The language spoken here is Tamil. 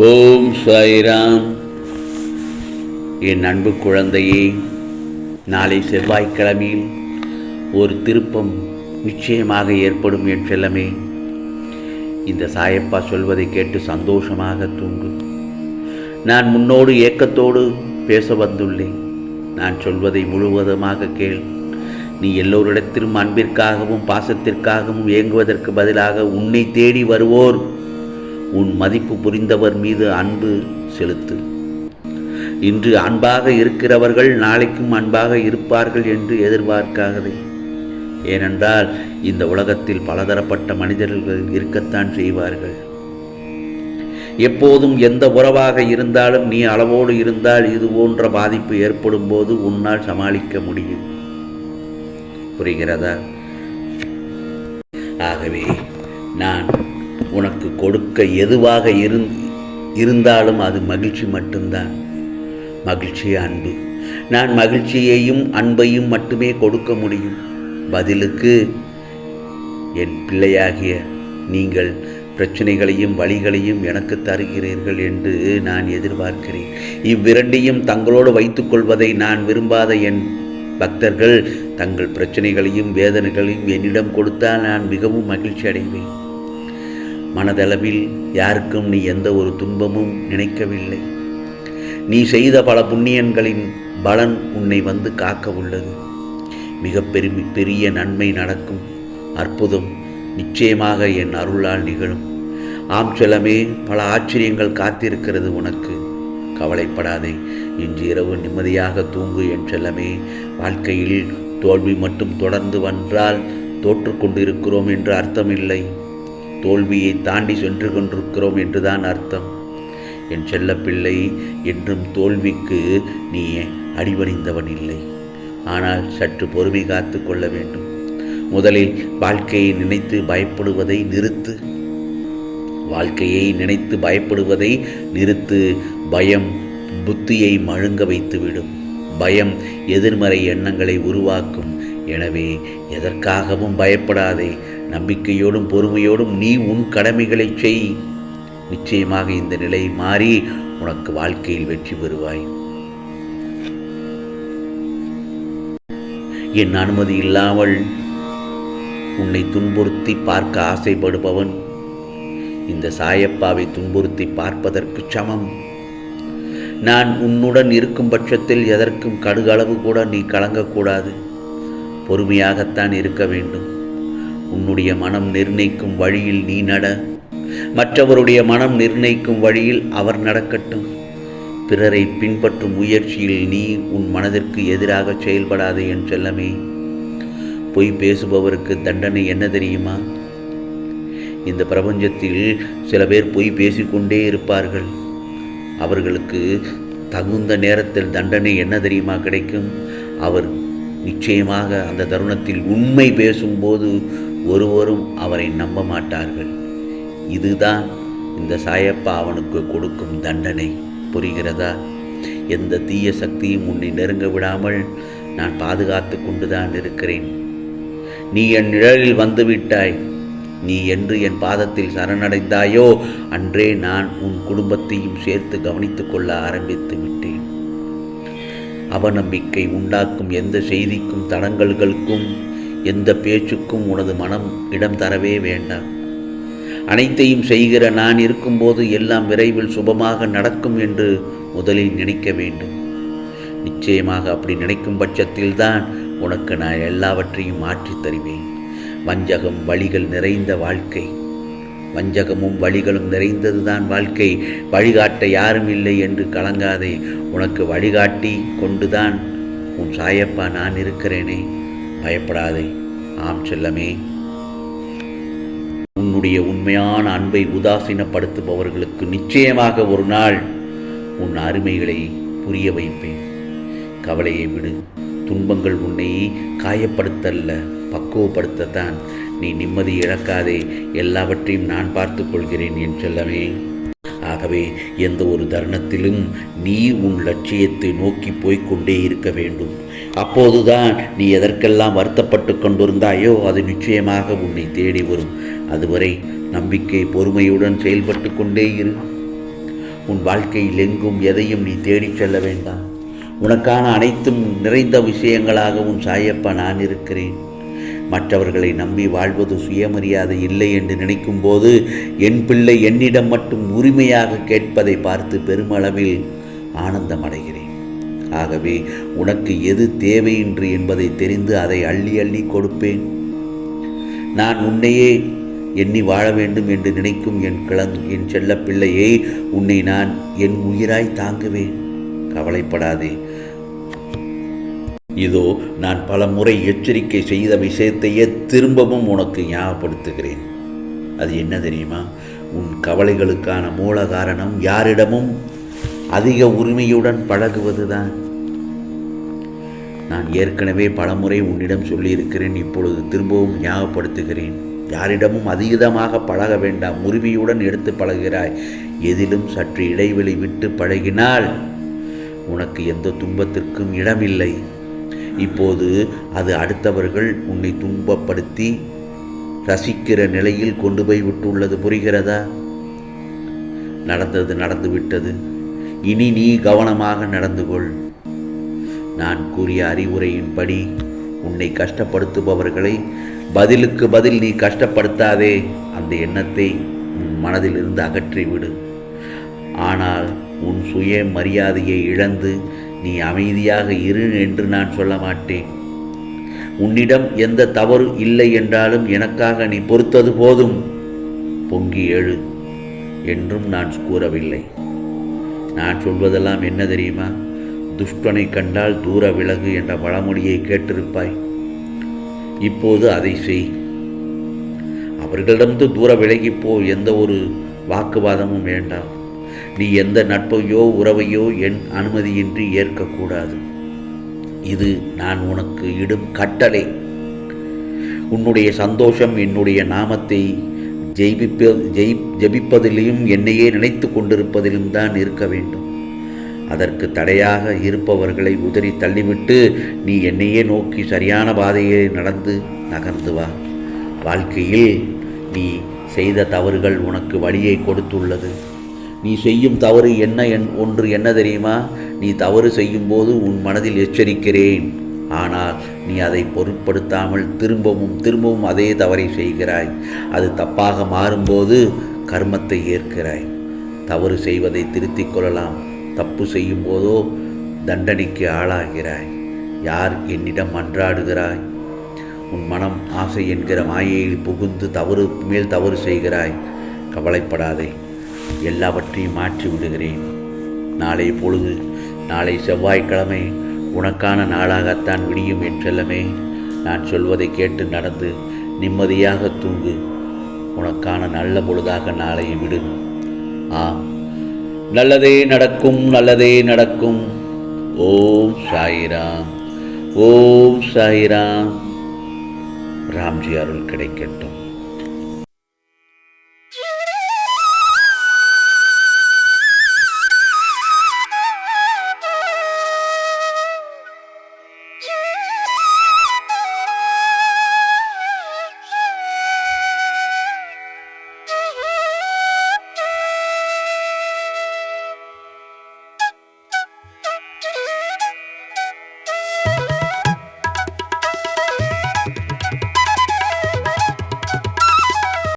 ஓம் சாய்ராம். என் அன்பு குழந்தையே நாளை செவ்வாய்க்கிழமையில் ஒரு திருப்பம் நிச்சயமாக ஏற்படும் என் செல்லமே. இந்த சாயப்பா சொல்வதை கேட்டு சந்தோஷமாக தூங்கு. நான் முன்னோடு ஏக்கத்தோடு பேச வந்துள்ளேன். நான் சொல்வதை முழுவதுமாக கேள். நீ எல்லோரிடத்திலும் அன்பிற்காகவும் பாசத்திற்காகவும் இயங்குவதற்கு பதிலாக உன்னை தேடி வருவோர் உன் மதிப்பு புரிந்தவர் மீது அன்பு செலுத்து. இன்று அன்பாக இருக்கிறவர்கள் நாளைக்கும் அன்பாக இருப்பார்கள் என்று எதிர்பார்க்காதே. ஏனென்றால் இந்த உலகத்தில் பலதரப்பட்ட மனிதர்கள் இருக்கத்தான் செய்வார்கள். எப்போதும் எந்த உறவாக இருந்தாலும் நீ அளவோடு இருந்தால் இது போன்ற பாதிப்பு ஏற்படும் போது உன்னால் சமாளிக்க முடியும். புரிகிறதா? ஆகவே நான் உனக்கு கொடுக்க எதுவாக இருந் இருந்தாலும் அது மகிழ்ச்சி மட்டும்தான். மகிழ்ச்சி அன்பு. நான் மகிழ்ச்சியையும் அன்பையும் மட்டுமே கொடுக்க முடியும். பதிலுக்கு என் பிள்ளையாகிய நீங்கள் பிரச்சனைகளையும் வழிகளையும் எனக்கு தருகிறீர்கள் என்று நான் எதிர்பார்க்கிறேன். இவ்விரண்டையும் தங்களோடு வைத்துக்கொள்வதை நான் விரும்பாத என் பக்தர்கள் தங்கள் பிரச்சனைகளையும் வேதனைகளையும் என்னிடம் கொடுத்தால் நான் மிகவும் மகிழ்ச்சி அடைவேன் மனதளவில் யாருக்கும் நீ எந்த ஒரு துன்பமும் நினைக்கவில்லை. நீ செய்த பல புண்ணியன்களின் பலன் உன்னை வந்து காக்க உள்ளது. மிக பெருமி பெரிய நன்மை நடக்கும். அற்புதம் நிச்சயமாக என் அருளால் நிகழும். ஆம் செல்லமே பல ஆச்சரியங்கள் காத்திருக்கிறது உனக்கு. கவலைப்படாதே இன்று இரவு நிம்மதியாக தூங்கு என் செல்லமே. வாழ்க்கையில் தோல்வி மட்டும் தொடர்ந்து வந்தால் தோற்று கொண்டிருக்கிறோம் என்று அர்த்தமில்லை. தோல்வியை தாண்டி சென்று கொண்டிருக்கிறோம் என்றுதான் அர்த்தம். என் செல்லப்பிள்ளை என்றும் தோல்விக்கு நீ அடிபணிந்தவன் இல்லை. ஆனால் சற்று பொறுமை காத்து கொள்ள வேண்டும். முதலில் வாழ்க்கையை நினைத்து பயப்படுவதை நிறுத்து. வாழ்க்கையை நினைத்து பயப்படுவதை நிறுத்து. பயம் புத்தியை மழுங்க வைத்துவிடும். பயம் எதிர்மறை எண்ணங்களை உருவாக்கும். எனவே எதற்காகவும் பயப்படாதே. நம்பிக்கையோடும் பொறுமையோடும் நீ உன் கடமைகளை செய். நிச்சயமாக இந்த நிலை மாறி உனக்கு வாழ்க்கையில் வெற்றி பெறுவாய். என் அனுமதி இல்லாமல் உன்னை துன்புறுத்தி பார்க்க ஆசைப்படுபவன் இந்த சாயப்பாவை துன்புறுத்தி பார்ப்பதற்கு சமம். நான் உன்னுடன் இருக்கும் பட்சத்தில் எதற்கும் கடுகளவு கூட நீ கலங்கக்கூடாது. பொறுமையாகத்தான் இருக்க வேண்டும். உன்னுடைய மனம் நிர்ணயிக்கும் வழியில் நீ நட. மற்றவருடைய மனம் நிர்ணயிக்கும் வழியில் அவர் நடக்கட்டும். பிறரை பின்பற்றும் முயற்சியில் நீ உன் மனதிற்கு எதிராக செயல்படாதே என் செல்லமே. பொய் பேசுபவருக்கு தண்டனை என்ன தெரியுமா? இந்த பிரபஞ்சத்தில் சில பேர் பொய் பேசிக்கொண்டே இருப்பார்கள். அவர்களுக்கு தகுந்த நேரத்தில் தண்டனை என்ன தெரியுமா கிடைக்கும்? அவர் நிச்சயமாக அந்த தருணத்தில் உண்மை பேசும்போது ஒருவரும் அவரை நம்ப மாட்டார்கள் இதுதான் இந்த சாயப்பா அவனுக்கு கொடுக்கும் தண்டனை. புரிகிறதா? எந்த தீய சக்தியும் உன்னை நெருங்க விடாமல் நான் பாதுகாத்து கொண்டுதான் இருக்கிறேன். நீ என் நிழலில் வந்துவிட்டாய். நீ என்று என் பாதத்தில் சரணடைந்தாயோ? அன்றே நான் உன் குடும்பத்தையும் சேர்த்து கவனித்துக் கொள்ள ஆரம்பித்து விட்டேன். அவநம்பிக்கை உண்டாக்கும் எந்த செய்திக்கும் தடங்கல்களுக்கும் எந்த பேச்சுக்கும் உனது மனம் இடம் தரவே வேண்டாம். அனைத்தையும் செய்கிற நான் இருக்கும்போது எல்லாம் விரைவில் சுபமாக நடக்கும் என்று முதலில் நினைக்க வேண்டும். நிச்சயமாக அப்படி நினைக்கும் பட்சத்தில்தான் உனக்கு நான் எல்லாவற்றையும் மாற்றித் தருவேன். வஞ்சகம் வழிகள் நிறைந்த வாழ்க்கை. வஞ்சகமும் வழிகளும் நிறைந்ததுதான் வாழ்க்கை. வழிகாட்ட யாரும் இல்லை என்று கலங்காதே. உனக்கு வழிகாட்டி கொண்டுதான் உன் சாயப்பா நான் இருக்கிறேனே. பயப்படாதே. ஆம் செல்லமே. உன்னுடைய உண்மையான அன்பை உதாசீனப்படுத்துபவர்களுக்கு நிச்சயமாக ஒரு நாள் உன் அருமைகளை புரிய வைப்பேன். கவலையை விடு. துன்பங்கள் உன்னை காயப்படுத்தல்ல பக்குவப்படுத்தத்தான். நீ நிம்மதி இழக்காதே. எல்லாவற்றையும் நான் பார்த்து கொள்கிறேன் என் செல்லமே. ஆகவே எந்த ஒரு தருணத்திலும் நீ உன் லட்சியத்தை நோக்கி போய்க்கொண்டே இருக்க வேண்டும். அப்போதுதான் நீ எதற்கெல்லாம் வருத்தப்பட்டு கொண்டிருந்தாயோ அது நிச்சயமாக உன்னை தேடி வரும். அதுவரை நம்பிக்கை பொறுமையுடன் செயல்பட்டு கொண்டே இரு. உன் வாழ்க்கையில் எங்கும் எதையும் நீ தேடிச் செல்ல வேண்டாம். உனக்கான அனைத்தும் நிறைந்த விஷயங்களாக உன் சாயப்பா நான் இருக்கிறேன். மற்றவர்களை நம்பி வாழ்வது சுயமரியாதை இல்லை என்று நினைக்கும்போது என் பிள்ளை என்னிடம் மட்டும் உரிமையாக கேட்பதை பார்த்து பெருமளவில் ஆனந்தம் அடைகிறேன் ஆகவே உனக்கு எது தேவை என்று என்பதை தெரிந்து அதை அள்ளி அள்ளி கொடுப்பேன். நான் உன்னையே எண்ணி வாழ வேண்டும் என்று நினைக்கும் என் கிளந் என் செல்ல பிள்ளையை உன்னை நான் என் உயிராய் தாங்குவேன். கவலைப்படாதே. இதோ நான் பல முறை எச்சரிக்கை செய்த விஷயத்தையே திரும்பவும் உனக்கு ஞாபகப்படுத்துகிறேன். அது என்ன தெரியுமா? உன் கவலைகளுக்கான மூல காரணம் யாரிடமும் அதிக உரிமையுடன் பழகுவதுதான். நான் ஏற்கனவே பலமுறை உன்னிடம் சொல்லியிருக்கிறேன் இப்பொழுது திரும்பவும் ஞாபகப்படுத்துகிறேன். யாரிடமும் அதிகமாக பழக வேண்டாம் உரிமையுடன் எடுத்து பழகிறாய். எதிலும் சற்று இடைவெளி விட்டு பழகினால் உனக்கு எந்த துன்பத்திற்கும் இடமில்லை. இப்போது அது அடுத்தவர்கள் உன்னை துன்பப்படுத்தி ரசிக்கிற நிலையில் கொண்டு போய் விட்டுள்ளது புரிகிறதா? நடந்தது நடந்து விட்டது இனி நீ கவனமாக நடந்து கொள். நான் கூறிய அறிவுரையின்படி உன்னை கஷ்டப்படுத்துபவர்களை பதிலுக்கு பதில் நீ கஷ்டப்படுத்தாதே. அந்த எண்ணத்தை உன் மனதிலிருந்து அகற்றி விடு ஆனால் உன் சுய மரியாதையை இழந்து நீ அமைதியாக இரு என்று நான் சொல்ல மாட்டேன். உன்னிடம் எந்த தவறு இல்லை என்றாலும் எனக்காக நீ பொறுத்தது போதும். பொங்கி எழு என்றும் நான் கூறவில்லை. நான் சொல்வதெல்லாம் என்ன தெரியுமா? துஷ்டனை கண்டால் தூர விலகு என்ற பழமொழியை கேட்டிருப்பாய். இப்போது அதை செய். அவர்களிடமிருந்து தூர விலகிப்போ எந்த ஒரு வாக்குவாதமும் வேண்டாம். நீ எந்த நட்பையோ உறவையோ என் அனுமதியின்றி ஏற்கக்கூடாது. இது நான் உனக்கு இடும் கட்டளை. உன்னுடைய சந்தோஷம் என்னுடைய நாமத்தை ஜெயிப்ப ஜெய் ஜெபிப்பதிலும் என்னையே நினைத்து கொண்டிருப்பதிலும் தான் இருக்க வேண்டும். அதற்கு தடையாக இருப்பவர்களை உதறி தள்ளிவிட்டு நீ என்னையே நோக்கி சரியான பாதையை நடந்து நகர்ந்து வா. வாழ்க்கையில் நீ செய்த தவறுகள் உனக்கு வழியை கொடுத்துள்ளது. நீ செய்யும் தவறு என்ன என் ஒன்று என்ன தெரியுமா? நீ தவறு செய்யும்போது உன் மனதில் எச்சரிக்கிறேன். ஆனால் நீ அதை பொருட்படுத்தாமல் திரும்பவும் திரும்பவும் அதே தவறை செய்கிறாய். அது தப்பாக மாறும்போது கர்மத்தை ஏற்கிறாய். தவறு செய்வதை திருத்திக் கொள்ளலாம். தப்பு செய்யும் போதோ தண்டனைக்கு ஆளாகிறாய். யார் என்னிடம் மன்றாடுகிறாய் உன் மனம் ஆசை என்கிற மாயையில் புகுந்து தவறு மேல் தவறு செய்கிறாய். கவலைப்படாதே. எல்லாவற்றையும் மாற்றி விடுகிறேன். நாளை பொழுது நாளை செவ்வாய்க்கிழமை உனக்கான நாளாகத்தான் விடியும் என்றெல்லாமே நான் சொல்வதை கேட்டு நடந்து நிம்மதியாக தூங்கு. உனக்கான நல்ல பொழுதாக நாளை விடு. ஆம். நல்லதே நடக்கும் நல்லதே நடக்கும். ஓம் சாயிராம். ஓம் சாயிராம். ராம்ஜி அருள் கிடைக்கட்டும்.